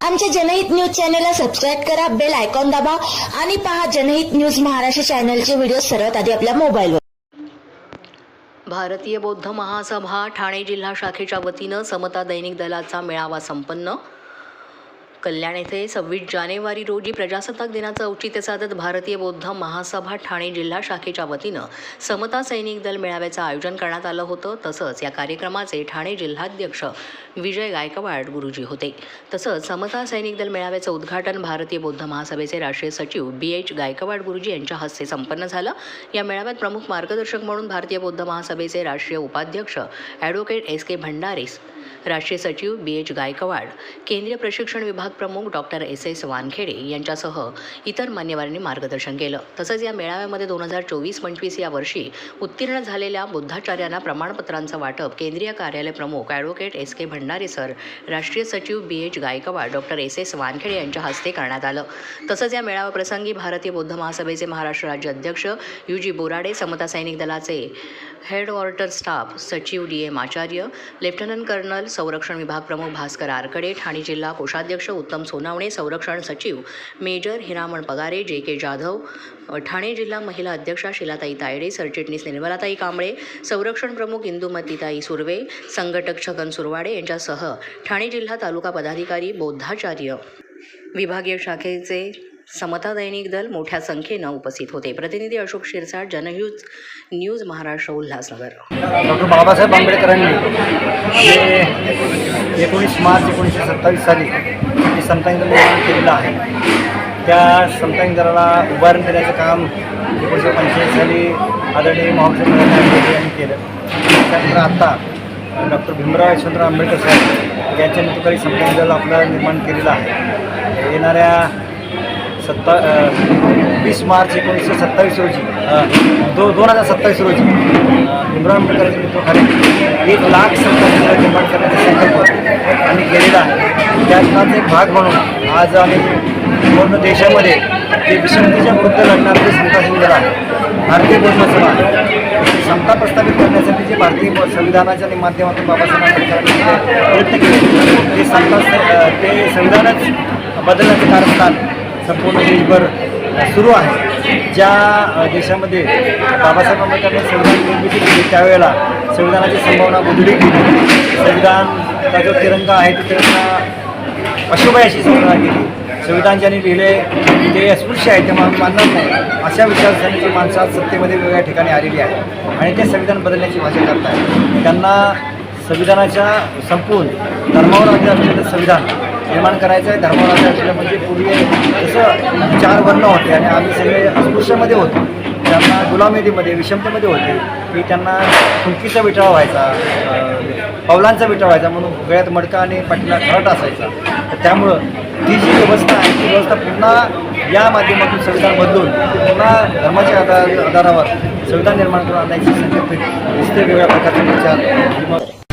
आमच्या जनहित न्यूज चॅनलला सबस्क्राईब करा बेल आयकॉन दाबा आणि पहा जनहित न्यूज महाराष्ट्र चॅनलचे व्हिडिओ सर्वात आधी आपल्या मोबाईलवर. भारतीय बौद्ध महासभा ठाणे जिल्हा शाखेच्या वतीनं समता दैनिक दलाचा मेळावा संपन्न. कल्याण येथे सव्वीस जानेवारी रोजी प्रजासत्ताक दिनाचं औचित्य साधत भारतीय बौद्ध महासभा ठाणे जिल्हा शाखेच्या वतीनं समता सैनिक दल मेळाव्याचं आयोजन करण्यात आलं होतं. तसंच या कार्यक्रमाचे ठाणे जिल्हाध्यक्ष विजय गायकवाड गुरुजी होते. तसंच समता सैनिक दल मेळाव्याचं उद्घाटन भारतीय बौद्ध महासभेचे राष्ट्रीय सचिव बी एच गायकवाड गुरुजी यांच्या हस्ते संपन्न झालं. या मेळाव्यात प्रमुख मार्गदर्शक म्हणून भारतीय बौद्ध महासभेचे राष्ट्रीय उपाध्यक्ष ॲडव्होकेट एस के भंडारीस राष्ट्रीय सचिव बी एच गायकवाड केंद्रीय प्रशिक्षण विभाग प्रमुख डॉक्टर एस. एस. वानखेडे यांच्यासह इतर मान्यवरांनी मार्गदर्शन केलं. तसंच या मेळाव्यामध्ये दोन हजार चोवीस पंचवीस या वर्षी उत्तीर्ण झालेल्या बुद्धाचार्यांना प्रमाणपत्रांचं वाटप केंद्रीय कार्यालय प्रमुख advocate S. K. Bhandare sir राष्ट्रीय सचिव B. H. Gaikwad doctor S. S. Wankhede यांच्या हस्ते करण्यात आलं. तसंच या मेळाव्याप्रसंगी भारतीय बौद्ध महासभेचे महाराष्ट्र राज्य अध्यक्ष यू. जी. बोराडे समता सैनिक दलाचे हेड स्टाफ सचिव D. M. Acharya lieutenant colonel संरक्षण विभाग प्रमुख भास्कर आरकडे ठाणे जिल्हा कोषाध्यक्ष उत्तम सोनावणे संरक्षण सचिव मेजर हिरामण पगारे जे के जाधव ठाणे जिल्हा महिला अध्यक्षा शिलाताई तायडे सरचिटणीस निर्मलाताई कांबळे संरक्षण प्रमुख इंदुमतीताई सुर्वे संघटक छगन सुरवाडे यांच्यासह ठाणे जिल्हा तालुका पदाधिकारी बौद्धाचार्य. विभागीय शाखेचे समता दैनिक दल मोठ्या संख्येनं उपस्थित होते. प्रतिनिधी अशोक शिरसाट जनह्यूज न्यूज महाराष्ट्र उल्हासनगर. डॉक्टर बाबासाहेब आंबेडकरांनी एकोणीस मार्च एकोणीसशे सत्तावीस साली जे समता इंदल निर्माण केलेलं आहे त्या समता इंदलाला उभारण देण्याचं काम एकोणीसशे पंचेचाळीस साली आदरणीय महाराष्ट्र यांनी केलं. त्यानंतर आत्ता डॉक्टर भीमराव यशवंतराव आंबेडकर साहेब यांच्या नेतृत्वाखाली समता दल आपलं निर्माण केलेलं आहे येणाऱ्या सत्ता वीस मार्च एकोणीसशे सत्तावीस रोजी दो दोन हजार सत्तावीस रोजी भीमराव भीमराव आंबेडकरांच्या नेतृत्वाखाली एक लाख संस्था निर्माण करण्याचा संकल्प आणि केलेला आहे त्याचाच एक भाग म्हणून आज आम्ही पूर्ण देशामध्ये ते विषमतेच्या विरुद्ध लढणारं संता सुंदर संघटना आहे. भारतीय बौद्ध क्षमता समता प्रस्थापित करण्यासाठी जे भारतीय ब- संविधानाच्या माध्यमातून बाबासाहेब आंबेडकरांनी प्रयत्न केले ते समता ते संविधानच बदलण्याचं कारस्थान संपूर्ण देशभर सुरू आहे. ज्या देशामध्ये बाबासाहेब आंबेडकरांनी संविधान निर्मिती केली त्यावेळेला संविधानाची संभावना उधळी केली संविधान जो तिरंगा आहे तो तिरंगा अशुभयाशी संविधान केली संविधान ज्यांनी लिहिले ते अस्पृश्य आहे ते मानणार नाही. अशा विचारसरणीची माणसं सत्तेमध्ये वेगवेगळ्या ठिकाणी आलेली आहे आणि ते संविधान बदलण्याची भाषा करत आहेत त्यांना संविधानाच्या संपून धर्मावर आधारित असलेलं संविधान निर्माण करायचं आहे धर्मावर आधारित असलेलं म्हणजे पूर्वी जसं चार वर्ण होते आणि आम्ही सगळे अस्पृश्यामध्ये होतो. त्यांना गुलामेदीमध्ये विषमतेमध्ये होते की त्यांना फुलकीचा विटाळा व्हायचा पावलांचा विटाळा व्हायचा म्हणून गळ्यात मडका आणि पाठीला खरट असायचा. तर त्यामुळं ती जी व्यवस्था आहे ती व्यवस्था पुन्हा या माध्यमातून संविधान बदलून पुन्हा धर्माच्या आधार आधारावर संविधान निर्माण करून आणण्याची संकल्पित दिसते वेगवेगळ्या प्रकारचे विचार मग